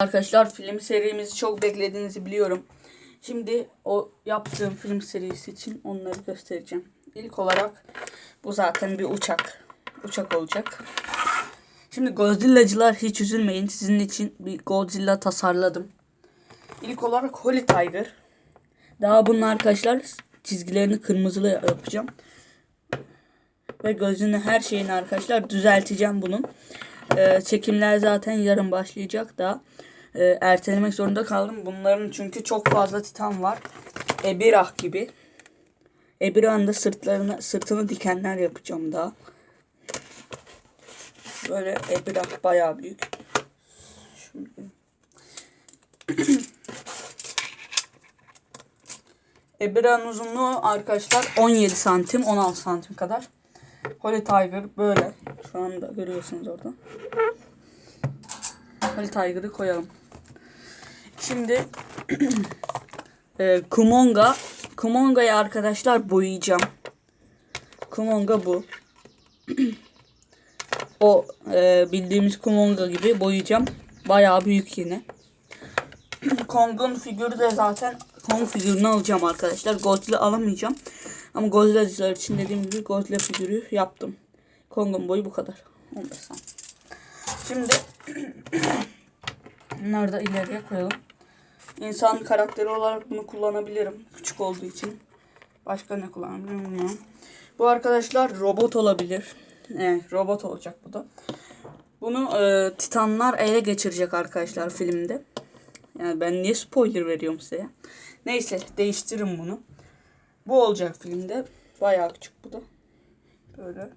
Arkadaşlar film serimizi çok beklediğinizi biliyorum. Şimdi o yaptığım film serisi için onları göstereceğim. İlk olarak bu zaten bir uçak. Uçak olacak. Şimdi Godzilla'cılar hiç üzülmeyin. Sizin için bir Godzilla tasarladım. İlk olarak Holy Tiger. Daha bunun arkadaşlar çizgilerini kırmızılı yapacağım. Ve gözünü her şeyini arkadaşlar düzelteceğim bunun. Ee, çekimler zaten yarın başlayacak da e, ertelemek zorunda kaldım. Bunların çünkü çok fazla titan var. Ebirah gibi. Ebirah'ın da sırtlarına, sırtını dikenler yapacağım daha. Böyle Ebirah bayağı büyük. Ebirah'ın uzunluğu arkadaşlar 17 santim 16 santim kadar. Holy Tiger böyle. Şu anda görüyorsunuz orada. Holy Tiger'ı koyalım. Şimdi e, Kumonga Kumonga'yı arkadaşlar boyayacağım. Kumonga bu. o e, bildiğimiz Kumonga gibi boyayacağım. Bayağı büyük yine. Kong'un figürü de zaten Kong figürünü alacağım arkadaşlar. Godzilla alamayacağım. Ama Godzilla'cılar için dediğim gibi Godzilla figürü yaptım. Kong'un boyu bu kadar. 15 santim. Şimdi bunları da ileriye koyalım. İnsan karakteri olarak bunu kullanabilirim. Küçük olduğu için. Başka ne kullanabilirim bilmiyorum. Bu arkadaşlar robot olabilir. Evet robot olacak bu da. Bunu e, Titanlar ele geçirecek arkadaşlar filmde. Yani ben niye spoiler veriyorum size ya. Neyse değiştirin bunu. Bu olacak filmde. Bayağı küçük bu da. Böyle.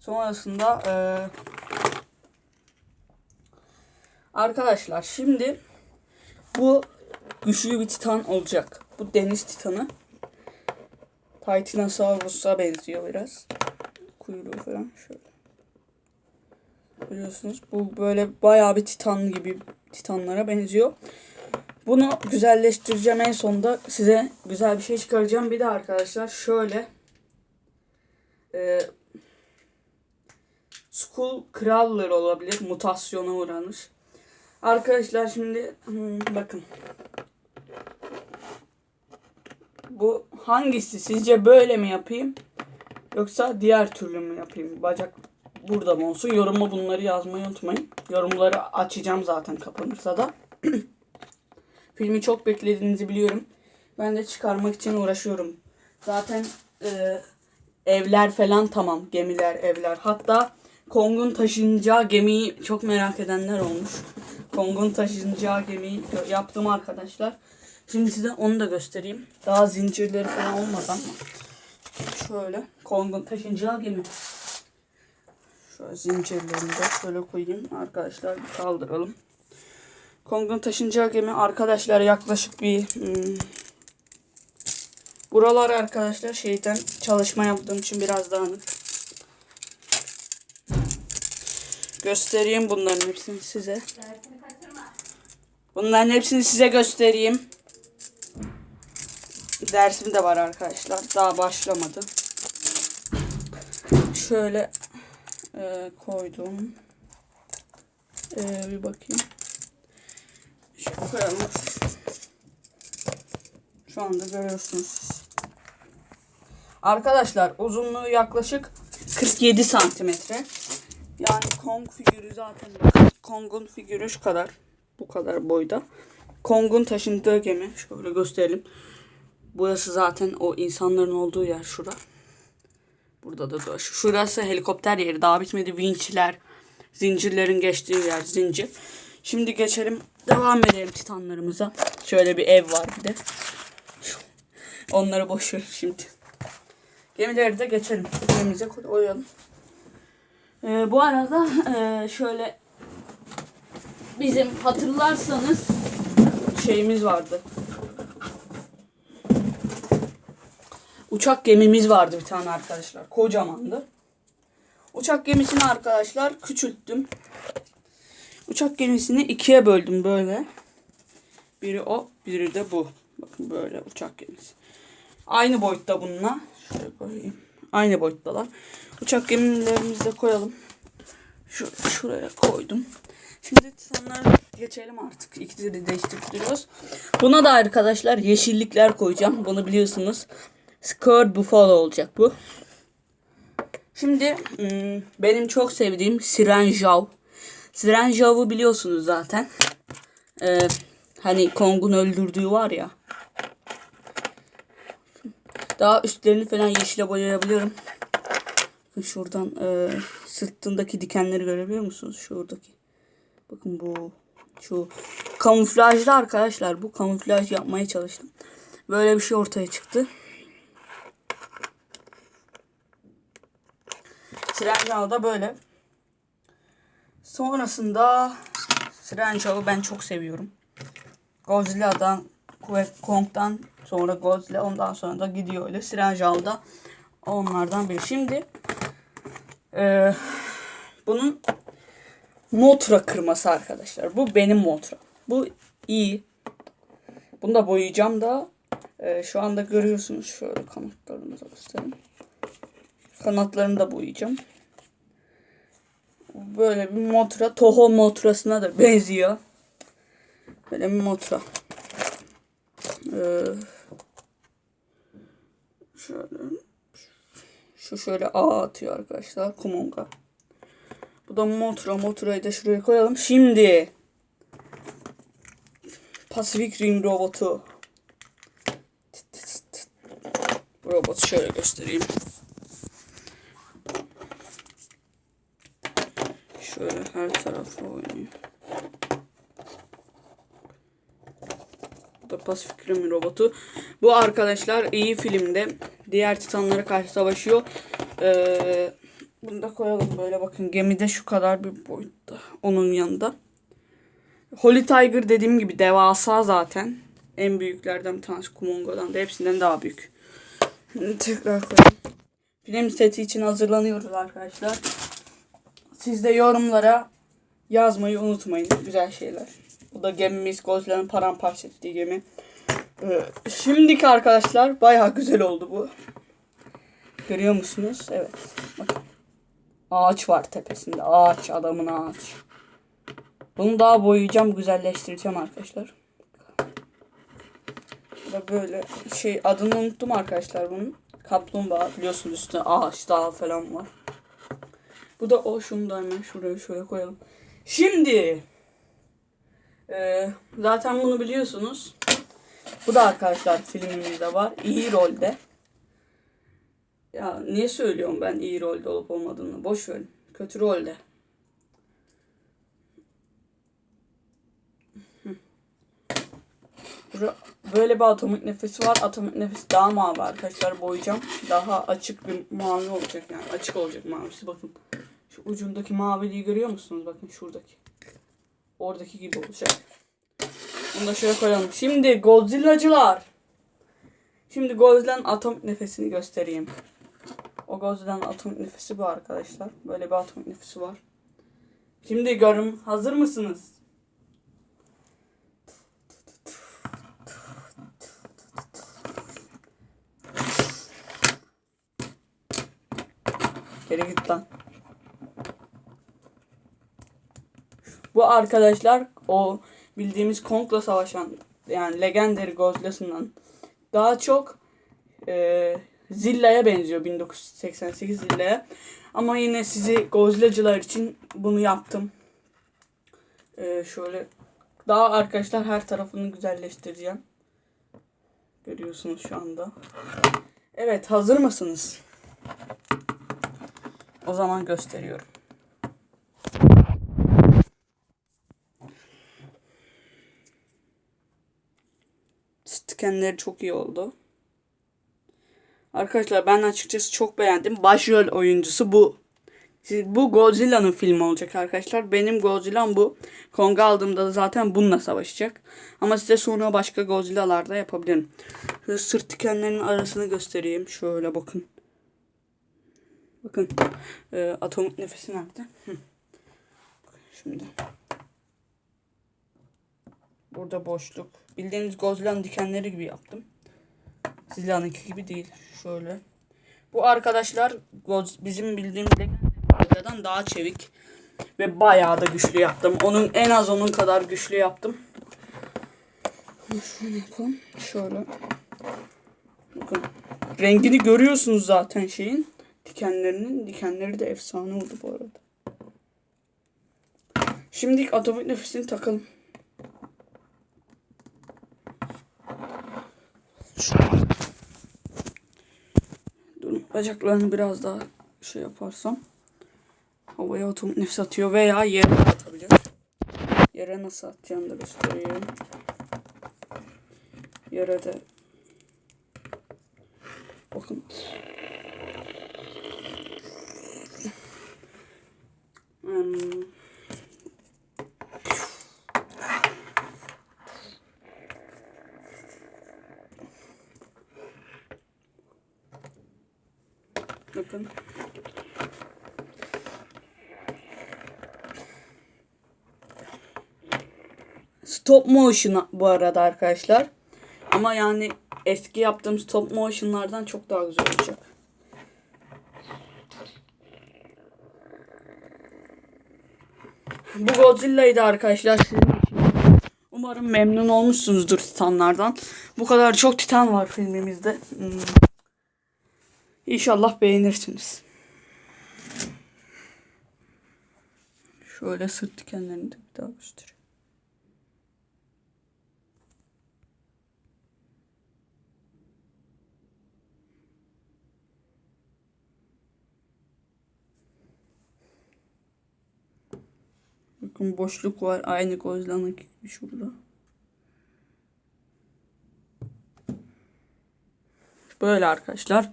Sonrasında e, arkadaşlar şimdi bu güçlü bir titan olacak. Bu deniz titanı. Titanosaurus'a benziyor biraz. Kuyruğu falan şöyle. Biliyorsunuz bu böyle bayağı bir titan gibi titanlara benziyor. Bunu güzelleştireceğim en sonunda size güzel bir şey çıkaracağım. Bir de arkadaşlar şöyle e, Skull Crawler olabilir. Mutasyona uğramış. Arkadaşlar şimdi hmm, bakın. Bu hangisi? Sizce böyle mi yapayım? Yoksa diğer türlü mü yapayım? Bacak burada mı olsun? Yoruma bunları yazmayı unutmayın. Yorumları açacağım zaten kapanırsa da. Filmi çok beklediğinizi biliyorum. Ben de çıkarmak için uğraşıyorum. Zaten e, evler falan tamam. Gemiler, evler. Hatta Kong'un taşınacağı gemiyi çok merak edenler olmuş. Kong'un taşınacağı gemiyi yaptım arkadaşlar. Şimdi size onu da göstereyim. Daha zincirleri falan olmadan. Şöyle Kong'un taşınacağı gemi. Şöyle zincirlerini de şöyle koyayım. Arkadaşlar bir kaldıralım. Kong'un taşınacağı gemi arkadaşlar yaklaşık bir hmm, buralar arkadaşlar şeyden çalışma yaptığım için biraz dağınık. Göstereyim bunların hepsini size. Bunların hepsini size göstereyim. Dersim de var arkadaşlar. Daha başlamadı. Şöyle e, koydum. E, bir bakayım. Şöyle koyalım. Şu anda görüyorsunuz. Arkadaşlar uzunluğu yaklaşık 47 santimetre. Yani Kong figürü zaten. Kong'un figürü şu kadar. Bu kadar boyda. Kong'un taşındığı gemi. Şöyle gösterelim. Burası zaten o insanların olduğu yer şura. Burada da da. Şurası helikopter yeri. Daha bitmedi. Vinçler. Zincirlerin geçtiği yer. Zincir. Şimdi geçelim. Devam edelim titanlarımıza. Şöyle bir ev var bir de. Onları boş şimdi. Gemileri de geçelim. Gemimize koyalım. Ee, bu arada e, şöyle bizim hatırlarsanız şeyimiz vardı. Uçak gemimiz vardı bir tane arkadaşlar. Kocamandı. Uçak gemisini arkadaşlar küçülttüm. Uçak gemisini ikiye böldüm böyle. Biri o, biri de bu. Bakın böyle uçak gemisi. Aynı boyutta bununla. Şöyle koyayım. Aynı boyuttalar. Uçak gemilerimizi de koyalım. Şu, şuraya koydum. Şimdi titanlara geçelim artık. İkisini değiştiriyoruz. Buna da arkadaşlar yeşillikler koyacağım. Bunu biliyorsunuz. Skirt Buffalo olacak bu. Şimdi hmm, benim çok sevdiğim Siren Jav. Siren Jav'ı biliyorsunuz zaten. Ee, hani Kong'un öldürdüğü var ya. Daha üstlerini falan yeşile boyayabiliyorum. Şuradan e, sırtındaki dikenleri görebiliyor musunuz? Şuradaki. Bakın bu. Şu kamuflajlı arkadaşlar. Bu kamuflaj yapmaya çalıştım. Böyle bir şey ortaya çıktı. Sirencal da böyle. Sonrasında Sirencal'ı ben çok seviyorum. Godzilla'dan ve Kong'dan sonra Godzilla ondan sonra da gidiyor öyle. Sirencal da onlardan biri. Şimdi eee, bunun Motra kırması arkadaşlar. Bu benim Motra. Bu iyi. Bunu da boyayacağım da eee, şu anda görüyorsunuz şöyle kanatlarını da göstereyim. Kanatlarını da boyayacağım. Böyle bir Motra. Toho Motra'sına da benziyor. Böyle bir Motra. Ee, şöyle şu şöyle A atıyor arkadaşlar Kumonga. Bu da Motra. Motra'yı da şuraya koyalım. Şimdi Pacific Rim robotu. Bu robotu şöyle göstereyim. Şöyle her tarafı oynuyor. Bu da Pacific Rim robotu. Bu arkadaşlar iyi filmde diğer titanlara karşı savaşıyor. Ee, bunu da koyalım böyle bakın gemide şu kadar bir boyutta onun yanında. Holy Tiger dediğim gibi devasa zaten. En büyüklerden bir tanesi Kumongo'dan da hepsinden daha büyük. Tekrar koyalım. Film seti için hazırlanıyoruz arkadaşlar. Siz de yorumlara yazmayı unutmayın. Güzel şeyler. Bu da gemimiz Godzilla'nın paramparça ettiği gemi. Ee, şimdiki arkadaşlar bayağı güzel oldu bu. Görüyor musunuz? Evet. Bakın. Ağaç var tepesinde. Ağaç. Adamın ağaç. Bunu daha boyayacağım. Güzelleştireceğim arkadaşlar. Bu da böyle şey adını unuttum arkadaşlar bunun. Kaplumbağa biliyorsunuz üstüne ağaç dağı falan var. Bu da o. Şunu da hemen şuraya şöyle koyalım. Şimdi e, zaten bunu biliyorsunuz. Bu da arkadaşlar filmimizde var. İyi rolde. Ya niye söylüyorum ben iyi rolde olup olmadığını? Boş verin. Kötü rolde. Böyle bir atomik nefesi var. Atomik nefes daha mavi arkadaşlar boyayacağım. Daha açık bir mavi olacak yani. Açık olacak mavisi bakın. Şu ucundaki maviliği görüyor musunuz? Bakın şuradaki. Oradaki gibi olacak. Bunu da şöyle koyalım. Şimdi Godzilla'cılar. Şimdi Godzilla'nın atomik nefesini göstereyim. O Godzilla'nın atomik nefesi bu arkadaşlar. Böyle bir atomik nefesi var. Şimdi görün. Hazır mısınız? Geri git lan. Bu arkadaşlar o bildiğimiz Kong'la savaşan yani Legendary Godzilla'sından daha çok e, Zilla'ya benziyor 1988 Zilla'ya. Ama yine sizi Godzilla'cılar için bunu yaptım. E, şöyle daha arkadaşlar her tarafını güzelleştireceğim. Görüyorsunuz şu anda. Evet hazır mısınız? O zaman gösteriyorum. Stikenleri çok iyi oldu. Arkadaşlar ben açıkçası çok beğendim. Başrol oyuncusu bu. Bu Godzilla'nın filmi olacak arkadaşlar. Benim Godzilla'm bu. Kong'u aldığımda da zaten bununla savaşacak. Ama size sonra başka Godzilla'lar da yapabilirim. Şöyle sırt dikenlerinin arasını göstereyim. Şöyle bakın. Bakın. E, atomik nefesi nerede? Şimdi. Burada boşluk. Bildiğiniz Godzilla'nın dikenleri gibi yaptım. Zilla'nınki gibi değil. Şöyle. Bu arkadaşlar bizim bildiğimiz Godzilla'dan daha çevik. Ve bayağı da güçlü yaptım. Onun en az onun kadar güçlü yaptım. Şöyle yapalım. Şöyle. Bakın. Rengini görüyorsunuz zaten şeyin. Dikenlerinin. Dikenleri de efsane oldu bu arada. Şimdi atomik nefesini takalım. Şöyle. Bacaklarını biraz daha şey yaparsam havaya atomik nefes atıyor veya yere atabilir. Yere nasıl atacağını da göstereyim. Yere de bakın Hmm. Bakın. Stop motion bu arada arkadaşlar. Ama yani eski yaptığım stop motion'lardan çok daha güzel olacak. Bu Godzilla'ydı arkadaşlar. Umarım memnun olmuşsunuzdur Titanlardan. Bu kadar çok Titan var filmimizde. Hmm. İnşallah beğenirsiniz. Şöyle sırt dikenlerini de bir daha göstereyim. Bakın boşluk var. Aynı Godzilla'nınki gibi şurada. Böyle arkadaşlar.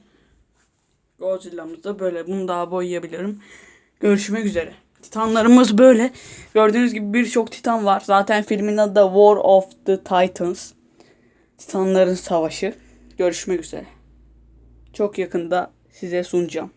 Godzilla'mız da böyle. Bunu daha boyayabilirim. Görüşmek üzere. Titanlarımız böyle. Gördüğünüz gibi birçok titan var. Zaten filmin adı da War of the Titans. Titanların Savaşı. Görüşmek üzere. Çok yakında size sunacağım.